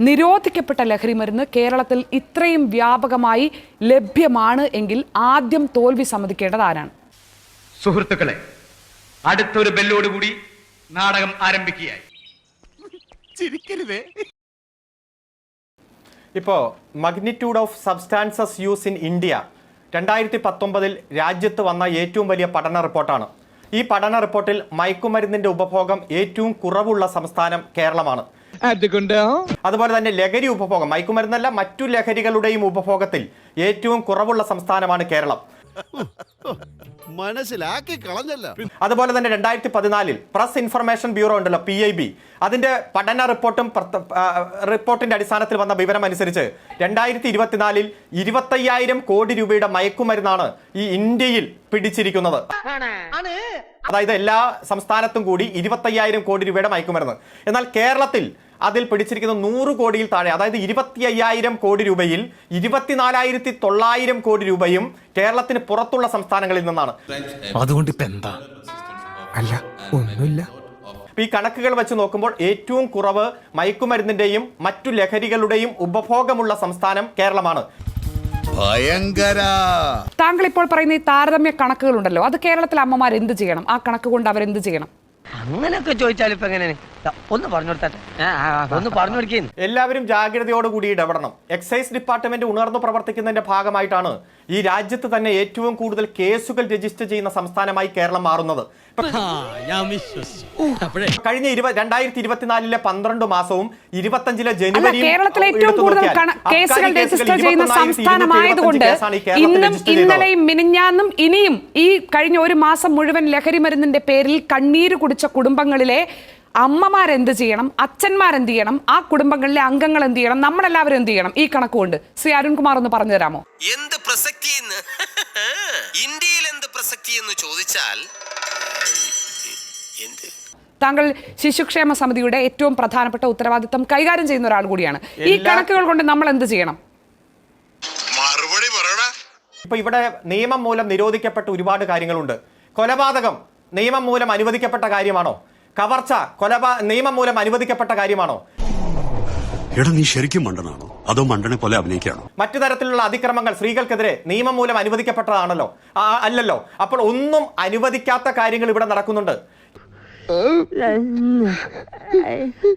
നിരോധിക്കപ്പെട്ട ലഹരി മരുന്ന് കേരളത്തിൽ ഇത്രയും വ്യാപകമായി ലഭ്യമാണ് എങ്കിൽ ആദ്യം തോൽവി സമ്മതിക്കേണ്ടത് ആരാണ്? സുഹൃത്തുക്കളെ അടുത്തൊരു ബെല്ലോടുകൂടി നാടകം ആരംഭിക്കുകയായി. ഇപ്പോ magnitude of substances use in India രണ്ടായിരത്തി പത്തൊമ്പതിൽ രാജ്യത്ത് വന്ന ഏറ്റവും വലിയ പഠന റിപ്പോർട്ടാണ്. ഈ പഠന റിപ്പോർട്ടിൽ മയക്കുമരുന്നിന്റെ ഉപഭോഗം ഏറ്റവും കുറവുള്ള സംസ്ഥാനം കേരളമാണ്. അതുപോലെ തന്നെ ലഹരി ഉപഭോഗം മയക്കുമരുന്നല്ല മറ്റു ലഹരികളുടെയും ഉപഭോഗത്തിൽ ഏറ്റവും കുറവുള്ള സംസ്ഥാനമാണ് കേരളം. മനസ്സിലാക്കി കളഞ്ഞല്ല. അതുപോലെ തന്നെ രണ്ടായിരത്തി പതിനാലിൽ പ്രസ് ഇൻഫർമേഷൻ ബ്യൂറോ ഉണ്ടല്ലോ പി ഐ ബി. അതിന്റെ പഠന റിപ്പോർട്ടും റിപ്പോർട്ടിന്റെ അടിസ്ഥാനത്തിൽ വന്ന വിവരം അനുസരിച്ച് രണ്ടായിരത്തി ഇരുപത്തിനാലിൽ ഇരുപത്തയ്യായിരം കോടി രൂപയുടെ മയക്കുമരുന്നാണ് ഈ ഇന്ത്യയിൽ പിടിച്ചിരിക്കുന്നത്. അതായത് എല്ലാ സംസ്ഥാനത്തും കൂടി ഇരുപത്തയ്യായിരം കോടി രൂപയുടെ മയക്കുമരുന്ന്. എന്നാൽ കേരളത്തിൽ അതിൽ പിടിച്ചിരിക്കുന്ന നൂറ് കോടിയിൽ താഴെ അതായത് ഇരുപത്തി അയ്യായിരം കോടി രൂപയിൽ ഇരുപത്തിനാലായിരത്തി തൊള്ളായിരം കോടി രൂപയും കേരളത്തിന് പുറത്തുള്ള സംസ്ഥാനങ്ങളിൽ നിന്നാണ്. അതുകൊണ്ട് ഇപ്പൊ എന്താ? അല്ല ഒന്നുമില്ല. ഈ കണക്കുകൾ വെച്ച് നോക്കുമ്പോൾ ഏറ്റവും കുറവ് മയക്കുമരുന്നിന്റെയും മറ്റു ലഹരികളുടെയും ഉപഭോഗമുള്ള സംസ്ഥാനം കേരളമാണ്. ഭയങ്കര. താങ്കൾ ഇപ്പോൾ പറയുന്ന ഈ താരതമ്യ കണക്കുകളുണ്ടല്ലോ അത് കേരളത്തിലെ അമ്മമാർ എന്ത് ചെയ്യണം? ആ കണക്ക് കൊണ്ട് അവർ എന്ത് ചെയ്യണം? അങ്ങനെയൊക്കെ ചോദിച്ചാൽ ഇപ്പൊ എങ്ങനെയാണ്? ഒന്ന് പറഞ്ഞു കൂടി ഒന്ന് പറഞ്ഞു എല്ലാവരും ജാഗ്രതയോടുകൂടി ഇടപെടണം. എക്സൈസ് ഡിപ്പാർട്ട്മെന്റ് ഉണർന്നു പ്രവർത്തിക്കുന്നതിന്റെ ഭാഗമായിട്ടാണ് ഈ രാജ്യത്ത് തന്നെ ഏറ്റവും കൂടുതൽ കേസുകൾ രജിസ്റ്റർ ചെയ്യുന്ന സംസ്ഥാനമായി കേരളം മാറുന്നത്. കഴിഞ്ഞ രണ്ടായിരത്തി ഇരുപത്തിനാലിലെ പന്ത്രണ്ട് മാസവും ഇരുപത്തഞ്ചിലെ ജനുവരി കേരളത്തിൽ ഏറ്റവും കൂടുതൽ കേസുകൾ രജിസ്റ്റർ ചെയ്യുന്ന 21,275 സംസ്ഥാനമായതുകൊണ്ട് കേസാണ് ഈ കേരളത്തിൽ ഇന്നും ഇന്നലെയും മിനിഞ്ഞാന്നും ഇനിയും ഈ കഴിഞ്ഞ ഒരു മാസം മുഴുവൻ ലഹരി മരുന്നിന്റെ പേരിൽ കണ്ണീര് കുടിച്ച കുടുംബങ്ങളിലെ അമ്മമാരെന്ത് ചെയ്യണം? അച്ഛന്മാരെന്ത് ചെയ്യണം? ആ കുടുംബങ്ങളിലെ അംഗങ്ങൾ എന്ത് ചെയ്യണം? നമ്മളെല്ലാവരും എന്ത് ചെയ്യണം? ഈ കണക്കുകൊണ്ട് ശ്രീ അരുൺകുമാർ ഒന്ന് പറഞ്ഞു തരാമോ? എന്ത് പ്രസക്തി എന്ന് ഇന്ത്യയിൽ എന്ത് പ്രസക്തി എന്ന് ചോദിച്ചാൽ എന്ത്? താങ്കൾ ശിശുക്ഷേമ സമിതിയുടെ ഏറ്റവും പ്രധാനപ്പെട്ട ഉത്തരവാദിത്തം കൈകാര്യം ചെയ്യുന്ന ഒരാൾ കൂടിയാണ്. ഈ കണക്കുകൾ കൊണ്ട് നമ്മൾ എന്ത് ചെയ്യണം? മറുപടി പറയടാ. ഇപ്പൊ ഇവിടെ നിയമം മൂലം നിരോധിക്കപ്പെട്ട ഒരുപാട് കാര്യങ്ങളുണ്ട്. കൊലപാതകം നിയമം മൂലം അനുവദിക്കപ്പെട്ട കാര്യമാണോ? കവർച്ച കൊലപാ നിയമം മൂലം അനുവദിക്കപ്പെട്ട കാര്യമാണോ? എടാ നീ ശരിക്കും മണ്ടനാണോ? അതോ മണ്ടനെ പോലെ അഭിനയിക്കാണോ മറ്റു തരത്തിലുള്ള അതിക്രമങ്ങൾ സ്ത്രീകൾക്കെതിരെ നിയമം മൂലം അനുവദിക്കപ്പെട്ടതാണല്ലോ. അല്ലല്ലോ. അപ്പോൾ ഒന്നും അനുവദിക്കാത്ത കാര്യങ്ങൾ ഇവിടെ നടക്കുന്നുണ്ട്.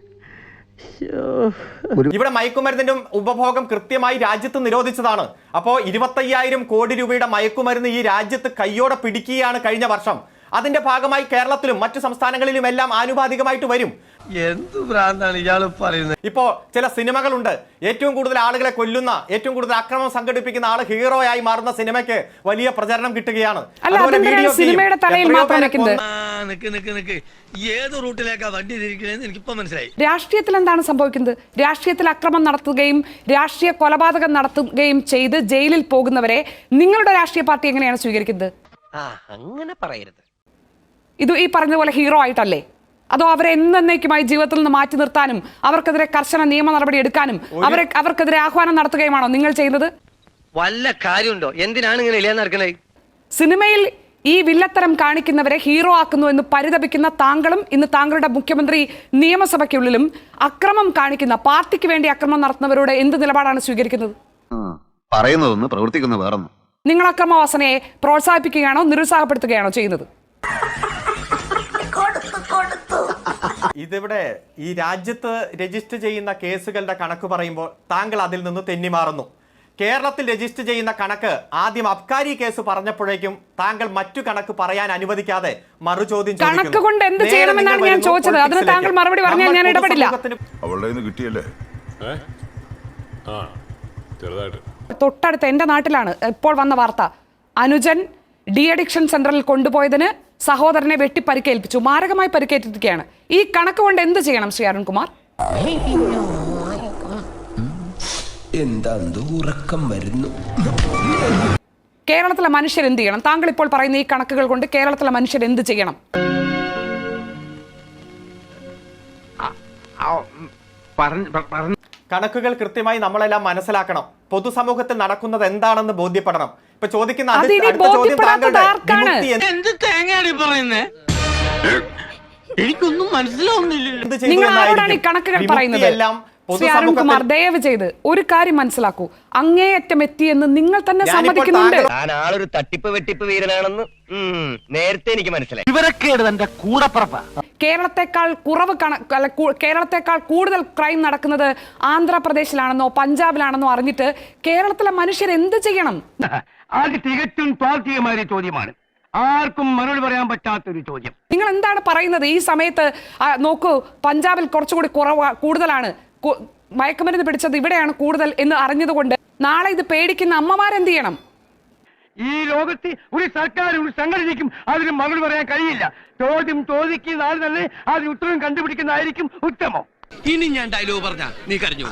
ഇവിടെ മയക്കുമരുന്നിന്റെ ഉപഭോഗം കൃത്യമായി രാജ്യത്ത് നിരോധിച്ചതാണ്. അപ്പോ ഇരുപത്തയ്യായിരം കോടി രൂപയുടെ മയക്കുമരുന്ന് ഈ രാജ്യത്ത് കയ്യോടെ പിടിക്കുകയാണ് കഴിഞ്ഞ വർഷം. അതിന്റെ ഭാഗമായി കേരളത്തിലും മറ്റു സംസ്ഥാനങ്ങളിലും എല്ലാം ആനുപാതികമായിട്ട് വരും. എന്തു ഭ്രാന്താണ് പറയുന്നത്? ഇപ്പോ ചില സിനിമകളുണ്ട്. ഏറ്റവും കൂടുതൽ ആളുകളെ കൊല്ലുന്ന ഏറ്റവും കൂടുതൽ അക്രമം സംഘടിപ്പിക്കുന്ന ആൾ ഹീറോയായി മാറുന്ന സിനിമയ്ക്ക് വലിയ പ്രചരണം കിട്ടുകയാണ്. അല്ല, വീഡിയോ സിനിമയുടെ തലയിൽ എത്രയോ മാത്രം പേരെ വെക്കുന്നത്? കൊന്ന- നിക്ക് നിക്ക് നിക്ക്. ഏത് റൂട്ടിലേക്കാ വണ്ടി എനിക്കിപ്പോ മനസ്സിലായി. രാഷ്ട്രീയത്തിൽ എന്താണ് സംഭവിക്കുന്നത്? രാഷ്ട്രീയത്തിൽ അക്രമം നടത്തുകയും രാഷ്ട്രീയ കൊലപാതകം നടത്തുകയും ചെയ്ത് ജയിലിൽ പോകുന്നവരെ നിങ്ങളുടെ രാഷ്ട്രീയ പാർട്ടി എങ്ങനെയാണ് സ്വീകരിക്കുന്നത്? ആ അങ്ങനെ പറയരുത്. ഇത് ഈ പറഞ്ഞ പോലെ ഹീറോ ആയിട്ടല്ലേ? അതോ അവരെ എന്നേക്കുമായി ജീവിതത്തിൽ നിന്ന് മാറ്റി നിർത്താനും അവർക്കെതിരെ കർശന നിയമ നടപടി എടുക്കാനും അവരെ അവർക്കെതിരെ ആഹ്വാനം നടത്തുകയുമാണോ നിങ്ങൾ ചെയ്യുന്നത്? വല്ല കാര്യമുണ്ടോ? എന്തിനാണ് ഇങ്ങനെ സിനിമയിൽ ഈ വില്ലത്തരം കാണിക്കുന്നവരെ ഹീറോ ആക്കുന്നു എന്ന് പരിതപിക്കുന്ന താങ്കളും ഇന്ന് താങ്കളുടെ മുഖ്യമന്ത്രി നിയമസഭയ്ക്കുള്ളിലും അക്രമം കാണിക്കുന്ന പാർട്ടിക്ക് വേണ്ടി അക്രമം നടത്തുന്നവരോട് എന്ത് നിലപാടാണ് സ്വീകരിക്കുന്നത്? പറയുന്നതൊന്ന് പ്രവർത്തിക്കുന്ന വേറൊന്നും. നിങ്ങൾ അക്രമവാസനയെ പ്രോത്സാഹിപ്പിക്കുകയാണോ നിരുത്സാഹപ്പെടുത്തുകയാണോ ചെയ്യുന്നത്? ഇതിവിടെ ഈ രാജ്യത്ത് രജിസ്റ്റർ ചെയ്യുന്ന കേസുകളുടെ കണക്ക് പറയുമ്പോൾ താങ്കൾ അതിൽ നിന്ന് തെന്നിമാറുന്നു കേരളത്തിൽ രജിസ്റ്റർ ചെയ്യുന്ന കണക്ക് ആദ്യം അബ്കാരി കേസ് പറഞ്ഞപ്പോഴേക്കും താങ്കൾ മറ്റു കണക്ക് പറയാൻ അനുവദിക്കാതെ മറുചോദ്യം ചോദിക്കുന്നു. കണക്ക് കൊണ്ട് എന്ത് ചെയ്യണമെന്നാണ് ഞാൻ ചോദിച്ചത്. അതിന് താങ്കൾ മറുപടി പറഞ്ഞാൽ ഞാൻ ഇടപെടില്ല. അവളുടെ കിട്ടിയല്ലേ തൊട്ടടുത്ത് എന്റെ നാട്ടിലാണ് ഇപ്പോൾ വന്ന വാർത്ത അനുജൻ ഡി അഡിക്ഷൻ സെന്ററിൽ കൊണ്ടുപോയതിന് സഹോദരനെ വെട്ടി പരിക്കേൽപ്പിച്ചു മാരകമായി പരിക്കേറ്റിരിക്കുകയാണ്. ഈ കണക്ക് കൊണ്ട് എന്ത് ചെയ്യണം ശ്രീ അരുൺകുമാർ? എന്താ ഉറക്കം വരുന്നു? കേരളത്തിലെ മനുഷ്യർ എന്ത് ചെയ്യണം? താങ്കൾ ഇപ്പോൾ പറയുന്ന ഈ കണക്കുകൾ കൊണ്ട് കേരളത്തിലെ മനുഷ്യർ എന്ത് ചെയ്യണം? കണക്കുകൾ കൃത്യമായി നമ്മളെല്ലാം മനസ്സിലാക്കണം. പൊതുസമൂഹത്തിൽ നടക്കുന്നത് എന്താണെന്ന് ബോധ്യപ്പെടണം. ഇപ്പൊ ചോദിക്കുന്ന എനിക്കൊന്നും മനസ്സിലാവുന്നില്ല നിങ്ങൾ ആരോടാണ്. ഈ കണക്കുകൾ പറയുന്നത്? എല്ലാം ശ്രീ അരുൺകുമാർ ദയവ് ചെയ്ത് ഒരു കാര്യം മനസ്സിലാക്കൂ. അങ്ങേയറ്റം എത്തിയെന്ന് നിങ്ങൾ തന്നെ സമ്മതിക്കുന്നുണ്ട്. ആളൊരു തട്ടിപ്പ് വെട്ടിപ്പ് വീരനാണെന്ന് നേരത്തെ എനിക്ക് മനസ്സിലായി. ഇവരൊക്കെയാണ് തന്റെ കൂടപ്പറപ്പ. കേരളത്തെക്കാൾ കുറവ് കേരളത്തെക്കാൾ കൂടുതൽ ക്രൈം നടക്കുന്നത് ആന്ധ്രാപ്രദേശിലാണെന്നോ പഞ്ചാബിലാണെന്നോ അറിഞ്ഞിട്ട് കേരളത്തിലെ മനുഷ്യർ എന്ത് ചെയ്യണം? അത് തികച്ചും ചോദ്യമാണ്. ആർക്കും മറുപടി പറയാൻ പറ്റാത്തൊരു ചോദ്യം. നിങ്ങൾ എന്താണ് പറയുന്നത്? ഈ സമയത്ത് നോക്കൂ പഞ്ചാബിൽ കുറച്ചുകൂടി കുറവ് കൂടുതലാണ്. മയക്കുമരുന്ന് പിടിച്ചത് ഇവിടെയാണ് കൂടുതൽ എന്ന് അറിഞ്ഞതുകൊണ്ട് നാളെ ഇത് പേടിക്കുന്ന അമ്മമാരെന്ത് ചെയ്യണം ഈ ലോകത്ത് ഒരു സർക്കാർ ഒരു സംഘടനയ്ക്കും അതിന് മറുപടി പറയാൻ കഴിയില്ല. ചോദ്യം ചോദിക്കുന്ന ആൾ തന്നെ അതിന് ഉത്തരം കണ്ടുപിടിക്കുന്നതായിരിക്കും ഉത്തമം. ഇനി ഞാൻ ഡയലോഗ് പറഞ്ഞ നീ കരഞ്ഞു